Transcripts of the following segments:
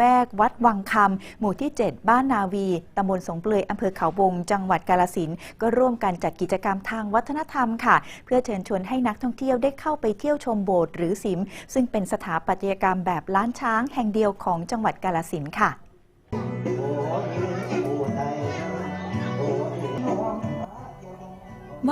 แวกวัดวังคำหมู่ที่ 7 บ้านนาวีตำบลสงเปลือยอำเภอเขาวง จังหวัดกาลสินก็ร่วมกันจัดกิจกรรมทางวัฒนธรรมค่ะ เพื่อเชิญชวนให้นักท่องเที่ยวได้เข้าไปเที่ยวชมโบสถ์หรือสิม ซึ่งเป็นสถาปัตยกรรมแบบล้านช้างแห่งเดียวของจังหวัดกาลสินค่ะ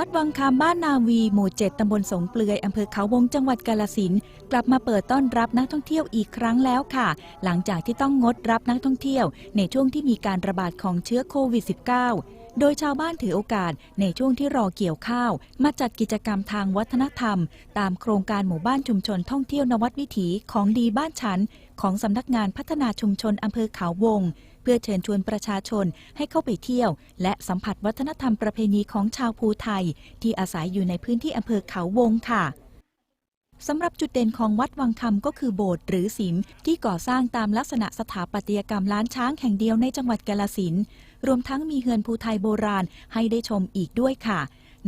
วัดวังคามบ้านนาวี หมู่เจ็ดตำบลสงเปลือยอำเภอเขาวงจังหวัดกาลสินกลับมาเปิดต้อนรับนักท่องเที่ยวอีกครั้งแล้วค่ะ หลังจากที่ต้องงดรับนักท่องเที่ยว ในช่วงที่มีการระบาดของเชื้อโควิด -19 โดยชาวบ้านถือโอกาสในช่วงที่รอเกี่ยวข้าว มาจัดกิจกรรมทางวัฒนธรรม ตามโครงการหมู่บ้านชุมชนท่องเที่ยวนวัดวิถีของดีบ้านฉัน ของสำนักงานพัฒนาชุมชนอำเภอเขาวง เพื่อเชิญชวนประชาชนให้เข้าไปเที่ยว และสัมผัสวัฒนธรรมประเพณีของชาวภูไทย ที่อาศัยอยู่ในพื้นที่อำเภอเขาวงค่ะ สำหรับจุดเด่นของวัดวังคำก็คือโบสถ์หรือสิมที่ก่อสร้างตามลักษณะสถาปัตยกรรมล้านช้างแห่งเดียวในจังหวัดกาลสินรวมทั้งมีเฮือนภูไทยโบราณให้ได้ชมอีกด้วยค่ะ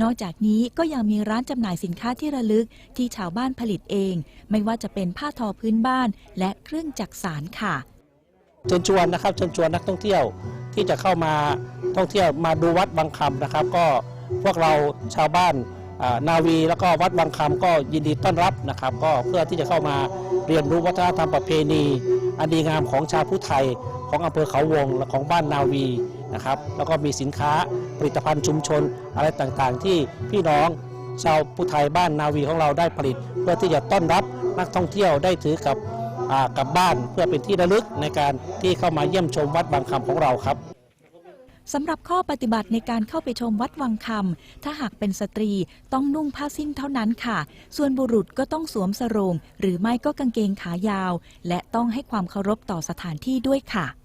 นอกจากนี้ก็ยังมีร้านจำหน่ายสินค้าที่ระลึกที่ชาวบ้านผลิตเอง ไม่ว่าจะเป็นผ้าทอพื้นบ้าน และเครื่องจักสานค่ะเชิญชวนนะครับเชิญชวนนักท่องเที่ยวที่จะเข้ามาท่องเที่ยวมาดูวัดบางคำนะครับ ก็พวกเราชาวบ้าน นาวีแล้วก็วัดบางคำก็ยินดีต้อนรับนะครับ ก็เพื่อที่จะเข้ามาเรียนรู้วัฒนธรรมประเพณี อันดีงามของชาวพุทธไทยของอำเภอเขาวงและของบ้านนาวีนะครับ แล้วก็มีสินค้าผลิตภัณฑ์ชุมชนอะไรต่างๆ ที่พี่น้องชาวพุทธไทยบ้านนาวีของเราได้ผลิต เพื่อที่จะต้อนรับนักท่องเที่ยวได้ถือกับกลับบ้านเพื่อเป็นที่ระลึกในการที่เข้ามาเยี่ยมชมวัดบางคำของเราครับ สำหรับข้อปฏิบัติในการเข้าไปชมวัดวังคำถ้าหากเป็นสตรีต้องนุ่งผ้าสิ้นเท่านั้นค่ะ ส่วนบุรุษก็ต้องสวมสรง หรือไม่ก็กางเกงขายาว และต้องให้ความเคารพต่อสถานที่ด้วยค่ะ